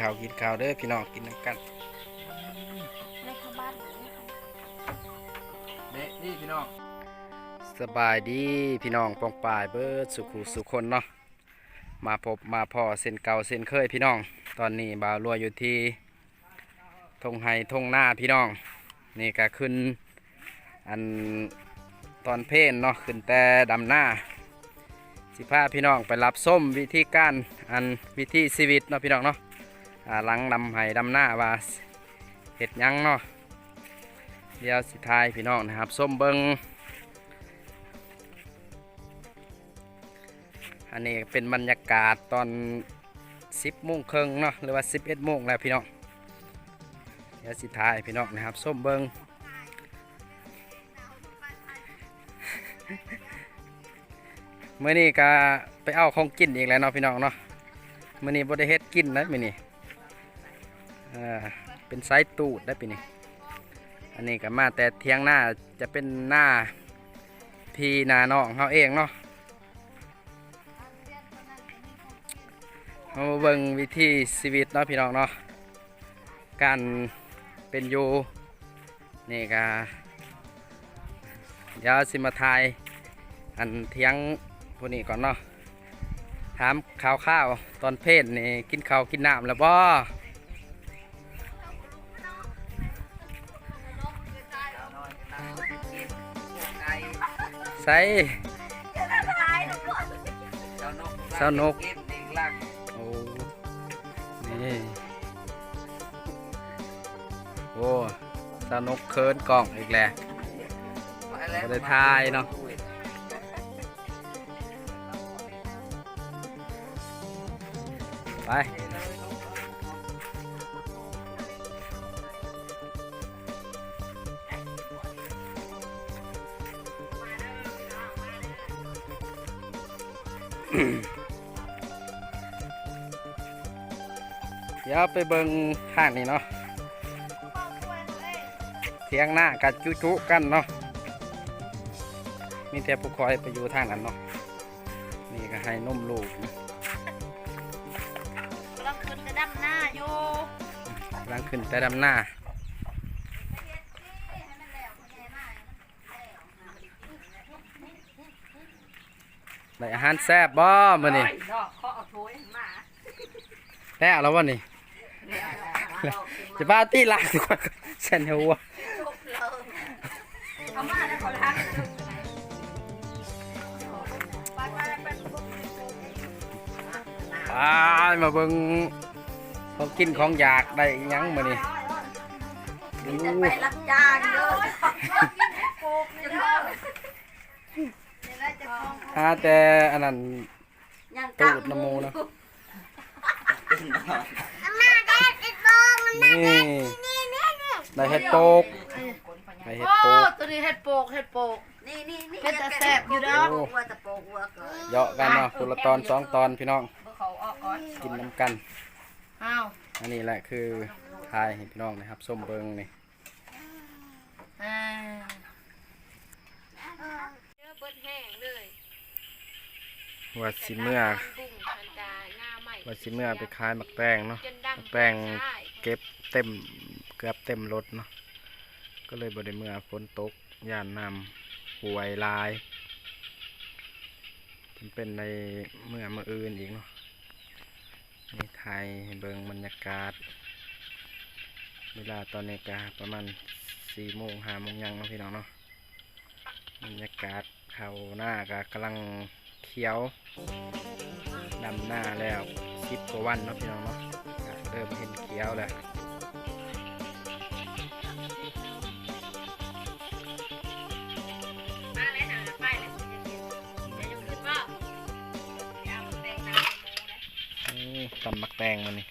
ข้าวกินข้าวเด้อพี่น้องกินน้ำกันในขบ้านนี่ค่ะเด้นี่พี่น้องสบายดีพี่น้องปองปายเบิดสุขุสุคนเนาะมาพบมาพอเส้นเก่าเส้นเคยพี่น้อง ตอนนี้บ่าวรัวอยู่ที่ทงไฮทงหน้าพี่น้อง นี่ก็ขึ้นอันตอนเพลนเนาะขึ้นแต่ดำหน้าสิพาพี่น้องไปรับส้มวิธีการอันวิธีชีวิตเนาะพี่น้องเนาะอ่า หลังดำไห้ดำหน้าว่าเห็ดยังเนาะเดี๋ยวสิทายพี่น้องนะครับส้มเบิงอันนี้เป็นบรรยากาศตอน 10โมงครึ่งเนาะหรือว่า 11โมงแล้วพี่น้องเดี๋ยวสิทายพี่น้องนะครับส้มเบิงเมื่อนี้ก็ไปเอาของกินอีกแล้วเนาะพี่น้องเนาะเมื่อนี้บ่ได้เฮ็ดกินนะมื้อนี้ อ่าเป็นไซส์ตูดได้ปีนี้อันนี้ก็มาแต่เทียงหน้าจะเป็นหน้าพี่นาน้องเฮาเองเนาะเฮาเบิ่งวิธีชีวิตเนาะพี่น้องเนาะการเป็นอยู่นี่ก็เดี๋ยวสิมาทายอันเทียงพวกนี้ก่อนเนาะถามข่าวข้าวตอนเพศนี่กินข้าวกินน้ำแล้วบ่ ส่เสาวนกโอ้นี่โอ้เสาวนกเคินกล่องอีกแล้วบ่ได้ทายเนาะไป เดี๋ยวไปเบิงข้างนี้เนาะเทียงหน้ากันจุจุกันเนาะมีแต่ผู้คอยไปอยู่ทางนั้นเนาะนี่ก็ให้นมลูกนะกำลังขึ้นกระดับหน้าอยู่กำลังขึ้นแต่ดำหน้า ได้อาหารแซ่บบ่มื้อนี้ดอกเขาเอาถ้วยมาแล้วแล้วบ่นี่จะป้าตีลากดีกว่าเส้นหัวเอามาแล้วเขาลางไปมาเบิ่งของกินของอยากได้หยังมื้อนี้มีแต่ไปรับจ้างเด้อ หาแต่อันนั้น ยังตูดน้ำมูเนาะมาแดดอีกบองมันนี่ได้เห็ดโปกได้เห็ดโอ้โปก ตัวนี้เห็ดโปกเห็ดโปก นี่นี่นี่เป็นแต่แซ่บอยู่เด้อวัวตะโปกวัวเกิดเหยาะกันเนาะคนละตอนสองตอนพี่น้องเขาออกก่อนกินน้ำกัน อ้าวอันนี้แหละคือทายให้พี่น้องนะครับส้มเบิงนี่อ่าเจอเบิดแห้งเลย ว่าสิเมื่อบุ้งทัดาหน้าใหม่ว่าสิเมื่อไปขายหมักแตงเนาะจนดำแป้งเก็บเต็มเกือบเต็มรถเนาะก็เลยบ่ได้เมื่อฝนตกย่านนำห่วยลายมันเป็นในเมื่อมื่ออื่นอีกเนาะนี่ไทยเบิงบรรยากาศ เวลาตอนนี้กาประมาณสี่โมงห้าโมงยังเนาะพี่น้องเนาะบรรยากาศเขาหน้ากากำลัง เขียวดำหน้าแล้วสิบกว่าวันเนาะพี่น้องเนาะก็เริ่มเห็นเขียวแล้วมาเลยหาไปเลยคุณจะกินเดี๋ยวจะขึ้นว่าอย่าเอาแตงน้ำหมูนะนี่ตำมักแตงมันนี่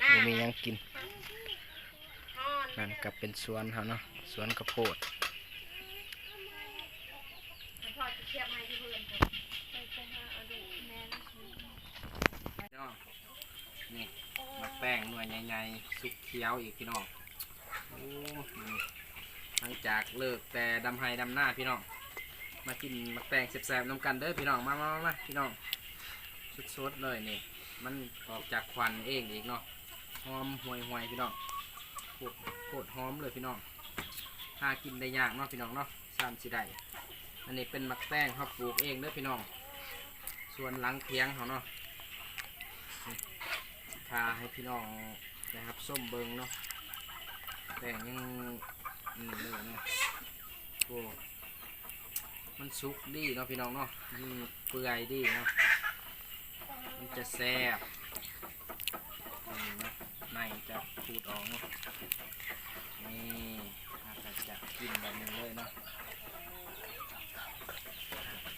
น่าบ่มีหยังกินฮ้อนนั่นกับเป็นสวนเขาเนาะสวนกระโพด พ่อจะเทียบให้ที่เพื่อนเถอะไปไปหาเอาดูแม่นะ นี่มัก แป้งหน่วยใหญ่ๆสุกเขียวอีกพี่น้องโอ้หลังจากเลิกแต่ดำไฮดำหน้าพี่น้อง มากินมักแป้งแซ่บๆน้ำกันเด้อพี่น้อง มามามาพี่น้องสดๆเลยนี่ มันออกจากควันเองอีกเนาะ หอมห่วยห่วยๆพี่น้องโคตรโคตรหอมเลยพี่น้อง หากินได้ยากเนาะพี่น้องเนาะสามสิได้อันนี้เป็นมักแป้งเขาปลูกเองเด้อพี่น้อง ส่วนหลังเทียงเขาเนาะาให้พี่น้องนะครับส้มเบิงเนาะแป้งยังนี่เลยเนาะโอ้มันสุกดีเนาะพี่น้องเนาะมันเปื่อยดีเนาะมันจะแซ่บในจะขูดออกเนาะนี่อาจจะกินแบบนี้เลยเนาะ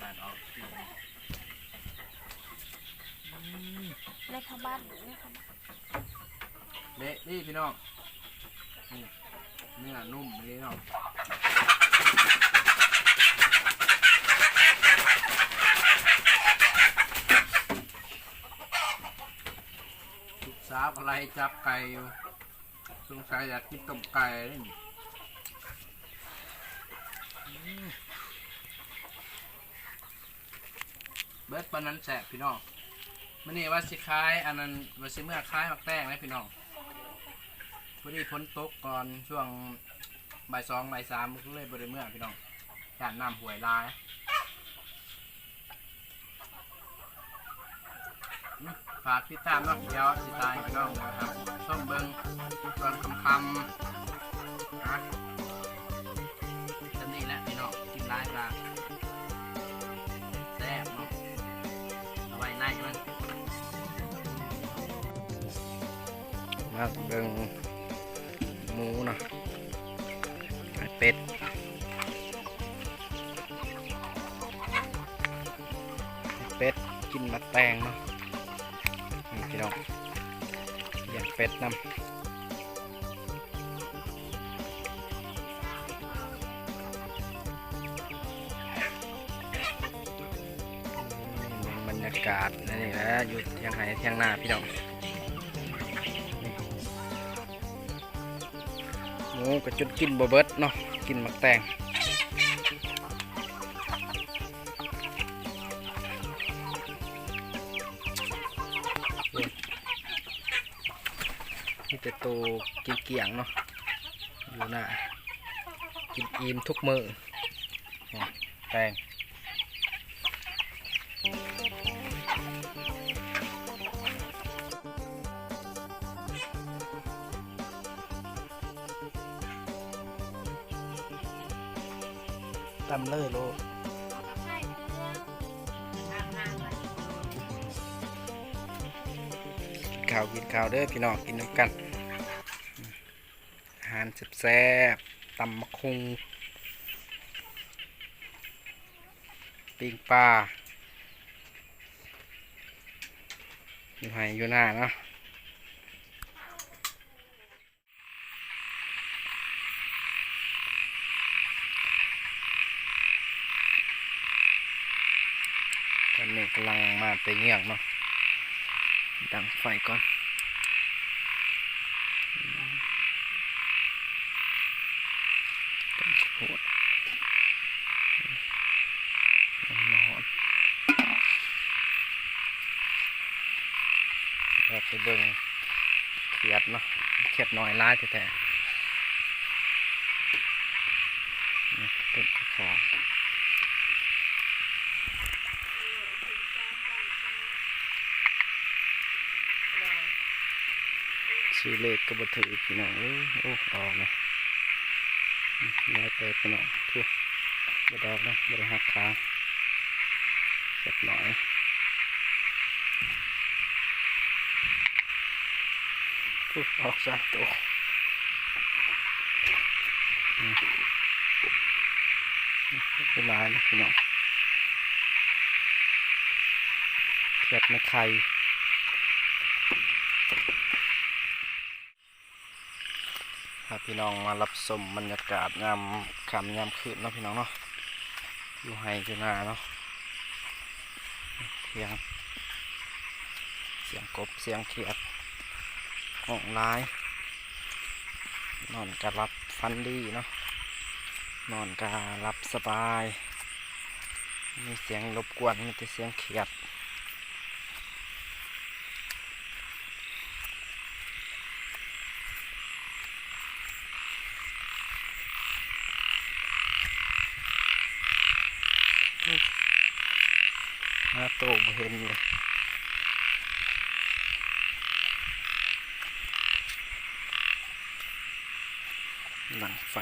ตัดออกนี่ ในขบ้านหรือในขบ้านเละนี่พี่น้องนี่เนื้อนุ่มเลยเนาะลูกสาวอะไรจับไก่อยู่สงสัยอยากกินต้มไก่เลยนี่เบิดปนนั้นแสบพี่น้อง มื่อนี้ว่าสิคล้าย อันนั้นว่าสิเมื่อคล้ายมักแป้งไหมพี่น้องพอดีพ้นตกก่อนช่วงบ่ายสองบ่ายสามก็เลยบริเมื่อพี่น้องย่านน้ำหวยลายฝากติดตามนาะเดียวสิตายพี่น้องนะครับส้มเบิงตอนคำคำนะจำนี่แหละพี่น้องกินร้ายปลา มาเบิงหมูเนาะไอเป็ดเป็ดกินมะแตงเนาะพี่น้องเลี้ยงเป็ดนำบรรยากาศนี่แหละอยู่เที่ยงไห้เที่ยงหน้าพี่น้อง หมูก็จุดกินบ่เบิดเนาะกินหมักแตงนี่จะโตัวกินเกี่ยงเนาะอยู่หน้ากินอิ่มทุกมือนี่แตง ตำเลยโลกินข้าวกินข้าวเด้อพี่น้องกินน้ำกัน อาหารแซ่บๆตำมะคุงปิ้งปลาอยู่ไหอยู่หน้าเนาะตอนนี้กำลังมา ไปเงี่ยงเนาะดังไฟก่อนต้นโพดนอนอนเราไปเบิ่งเขียดเนาะเขียดน้อยร้ายแท้ๆนี่ต้นของ ชื่อเลขก็บ่ถือพี่น้องเอ้ยโอ้ออกนะน้อยเติบพี่น้องทั่วบดอกนะบดหักขาสักหน่อยทั่ออกสามตัวอืมเป็นลายนะพี่น้องเทียบไม่ไข่ พาพี่น้องมารับชมบรรยากาศยามค่ำยามคืนเนาะพี่น้องเนาะอยู่ไฮอยู่นาเนาะเสียงเสียงกบเสียงเขียดห้องร้าย นอนกะรับฟันดีเนาะนอนกะรับสบาย มีเสียงรบกวนมีแต่เสียงเขียดา โตบ่เห็นเลยหลังไฟ